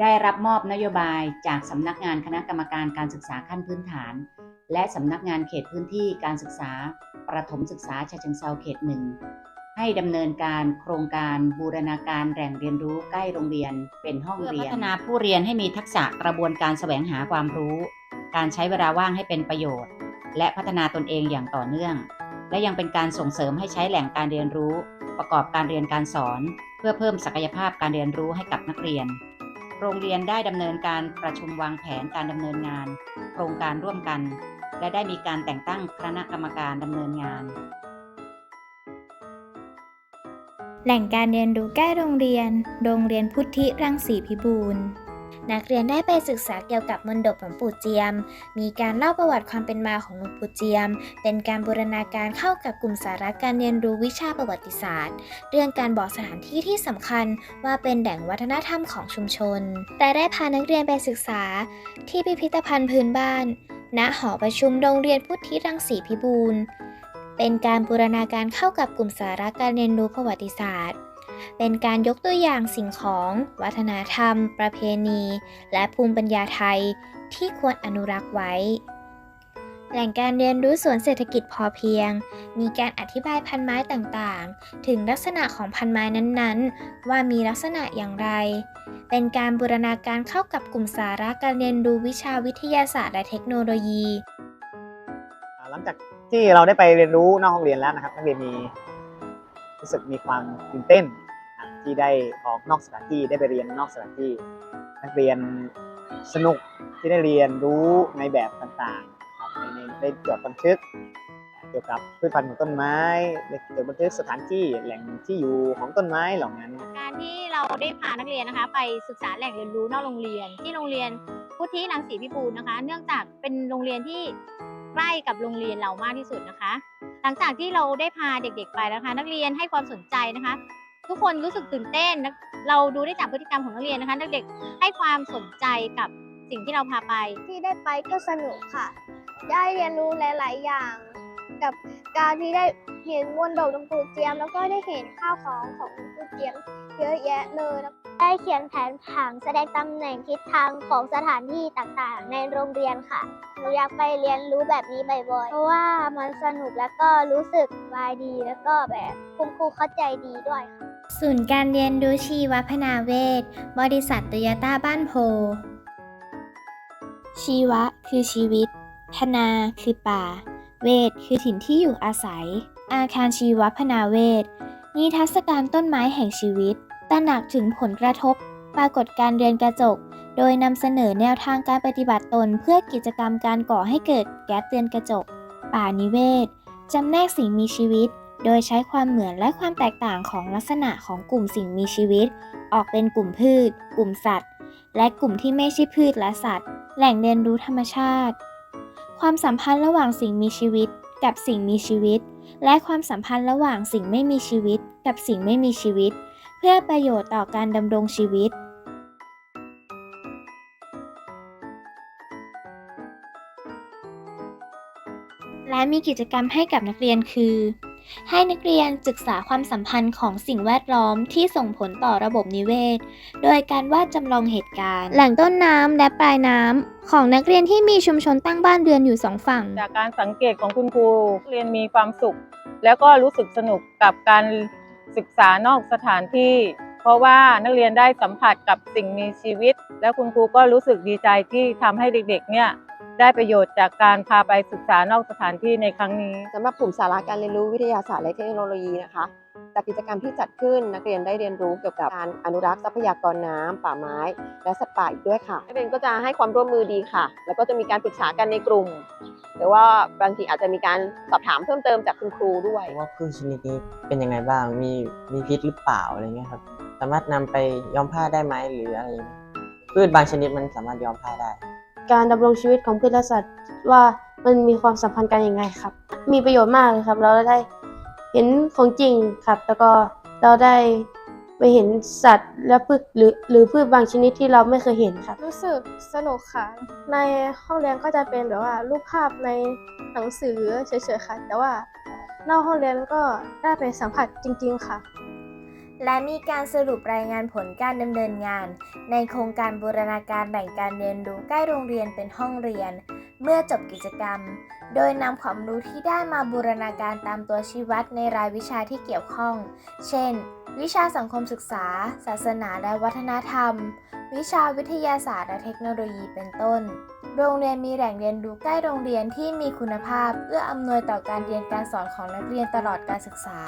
ได้รับมอบนโยบายจากสำนักงานคณะกรรมการการศึกษาขั้นพื้นฐาน และสำนักงานเขตพื้นที่การศึกษา ประถมศึกษาฉะเชิงเซาเขตหนึ่งให้ดำเนินการโครงการบูรณาการแหล่งเรียนรู้ใกล้โรงเรียนเป็นห้องเรียนพัฒนาผู้เรียนให้มีทักษะกระบวนการแสวงหาความรู้ การใช้เวลาว่างให้เป็นประโยชน์ และพัฒนาตนเองอย่างต่อเนื่อง และยังเป็นการส่งเสริมให้ใช้แหล่งการเรียนรู้ ประกอบการเรียนการสอน เพื่อเพิ่มศักยภาพการเรียนรู้ให้กับนักเรียน โรงเรียนได้ดำเนินการประชุมวางแผนการดำเนินงาน โครงการร่วมกัน และได้มีการแต่งตั้งคณะกรรมการดำเนินงาน แหล่งการเรียนรู้ใกล้โรงเรียน โรงเรียนพุทธิรังสีพิบูล นักเรียนได้ไปศึกษาเกี่ยวกับมนดบหลวงปู่เจียม มีการเล่าประวัติความเป็นมาของหลวงปู่เจียม เป็นการบูรณาการเข้ากับกลุ่มสาระการเรียนรู้วิชาประวัติศาสตร์ เรื่องการบอกสถานที่ที่สำคัญว่าเป็นแหล่งวัฒนธรรมของชุมชน แต่ได้พานักเรียนไปศึกษา ที่พิพิธภัณฑ์พื้นบ้าน ณ หอประชุมโรงเรียนพุทธิรังสีพิบูลเป็นการบูรณาการเข้ากับกลุ่มสาระการเรียนรู้ประวัติศาสตร์ เป็นการยกตัวอย่างสิ่งของ วัฒนธรรม ประเพณี และภูมิปัญญาไทยที่ควรอนุรักษ์ไว้ แหล่งการเรียนรู้สวนเศรษฐกิจพอเพียง มีการอธิบายพันไม้ต่างๆ ถึงลักษณะของพันไม้นั้นๆ ว่ามีลักษณะอย่างไร เป็นการบูรณาการเข้ากับกลุ่มสาระการเรียนรู้วิชาวิทยาศาสตร์และเทคโนโลยี หลังจากที่เราได้ไปเรียนรู้นอกห้องเรียนแล้วนะครับนักเรียนมีรู้สึกมีความตื่นเต้น ที่ได้ออกนอกสถานที่ได้ไปเรียนนอกสถานที่ นักเรียนสนุกที่ได้เรียนรู้ในแบบต่างๆครับในในได้จดบันทึก เกี่ยวกับพืชพันธุ์ของต้นไม้ได้จดบันทึกสถานที่แหล่งที่อยู่ของต้นไม้เหล่านั้น การที่เราได้พานักเรียนนะคะ ไปศึกษาแหล่งเรียนรู้นอกโรงเรียน ที่โรงเรียนพุทธิรังสีพิบูลนะคะ เนื่องจากเป็นโรงเรียนที่ใกล้กับโรงเรียนเรามากที่สุดนะคะ หลังจากที่เราได้พาเด็กๆไปนะคะ นักเรียนให้ความสนใจนะคะ ทุกคนรู้สึกตื่นเต้น เราดูได้จากพฤติกรรมของนักเรียนนะคะเด็กให้ความสนใจกับสิ่งที่เราพาไป ที่ได้ไปก็สนุกค่ะ ได้เรียนรู้หลาย ๆ อย่าง กับการที่ได้เห็นมวลดอกหลวงปู่เจียม แล้วก็ได้เห็นข้าวของของปูเจียมเยอะแยะเลยแล้วได้เขียนแผนผังแสดงตำแหน่งทิศทางของสถานที่ต่างๆ ในโรงเรียนค่ะหนูอยากไปเรียนรู้แบบนี้บ่อยๆ เพราะว่ามันสนุกแล้วก็รู้สึกสบายดีแล้วก็แบบคุณครูเข้าใจดีด้วยค่ะ ศูนย์การเรียนรู้ชีวพนาเวศบริษัทโตโยต้าบ้านโพ ชีวะคือชีวิต พนาคือป่า เวทคือถิ่นที่อยู่อาศัย อาคารชีวพนาเวศนิทรรศการต้นไม้แห่งชีวิตตระหนักถึงผลกระทบ ปรากฏการเรือนกระจก โดยนำเสนอแนวทางการปฏิบัติตนเพื่อกิจกรรมการก่อให้เกิดแก๊สเรือนกระจก ป่านิเวศจำแนกสิ่งมีชีวิต โดยใช้ความเหมือนและความแตกต่างของลักษณะของกลุ่มสิ่งมีชีวิต ออกเป็นกลุ่มพืช กลุ่มสัตว์ และกลุ่มที่ไม่ใช่พืชและสัตว์ แหล่งเรียนรู้ธรรมชาติ ความสัมพันธ์ระหว่างสิ่งมีชีวิต กับสิ่งมีชีวิต และความสัมพันธ์ระหว่างสิ่งไม่มีชีวิต กับสิ่งไม่มีชีวิต เพื่อประโยชน์ต่อการดำรงชีวิตและมีกิจกรรมให้กับนักเรียนคือ ให้นักเรียนศึกษาความสัมพันธ์ของสิ่งแวดล้อมที่ส่งผลต่อระบบนิเวศ โดยการวาดจำลองเหตุการณ์ แหล่งต้นน้ำและปลายน้ำของนักเรียนที่มีชุมชนตั้งบ้านเรือนอยู่สองฝั่ง จากการสังเกตของคุณครูเรียนมีความสุข แล้วก็รู้สึกสนุกกับการศึกษานอกสถานที่ เพราะว่านักเรียนได้สัมผัสกับสิ่งมีชีวิต แล้วคุณครูก็รู้สึกดีใจที่ทำให้เด็กๆเนี่ย ได้ประโยชน์จากการพาไปศึกษานอกสถานที่ในครั้งนี้สำหรับกลุ่มสาระการเรียนรู้วิทยาศาสตร์และเทคโนโลยีนะคะจากกิจกรรมที่จัดขึ้นนักเรียนได้เรียนรู้เกี่ยวกับการอนุรักษ์ทรัพยากรน้ำป่าไม้ และสัตว์ป่าอีกด้วยค่ะนักเรียนก็จะให้ความร่วมมือดีค่ะ แล้วก็จะมีการปรึกษากันในกลุ่ม หรือว่าบางทีอาจจะมีการสอบถามเพิ่มเติมจากคุณครูด้วยว่าพืชชนิดนี้เป็นยังไงบ้างมีมีพิษหรือเปล่าอะไรเงี้ยครับสามารถนำไปย้อมผ้าได้ไหมหรืออะไรอย่างเงี้ยพืชบางชนิดมันสามารถย้อมผ้าได้ การดำรงชีวิตของพืชและสัตว์ว่ามันมีความสัมพันธ์กันยังไงครับ มีประโยชน์มากเลยครับ เราได้เห็นของจริงครับ แล้วก็เราได้ไปเห็นสัตว์และพืชหรือหรือพืชบางชนิดที่เราไม่เคยเห็นครับ รู้สึกสนุกค่ะ ในห้องเรียนก็จะเป็นแบบว่ารูปภาพในหนังสือเฉยๆค่ะ แต่ว่านอกห้องเรียนก็ได้ไปสัมผัสจริง ๆ ค่ะ และมีการสรุปรายงานผลการดำเนินงาน ในโครงการบูรณาการแหล่งการเรียนรู้ใกล้โรงเรียนเป็นห้องเรียน เมื่อจบกิจกรรม โดยนำความรู้ที่ได้มาบูรณาการตามตัวชี้วัดในรายวิชาที่เกี่ยวข้อง เช่น วิชาสังคมศึกษา ศาสนาและวัฒนธรรม วิชาวิทยาศาสตร์และเทคโนโลยีเป็นต้น โรงเรียนมีแหล่งเรียนรู้ใกล้โรงเรียนที่มีคุณภาพ เอื้ออำนวยต่อการเรียนการสอนของนักเรียนตลอดการศึกษา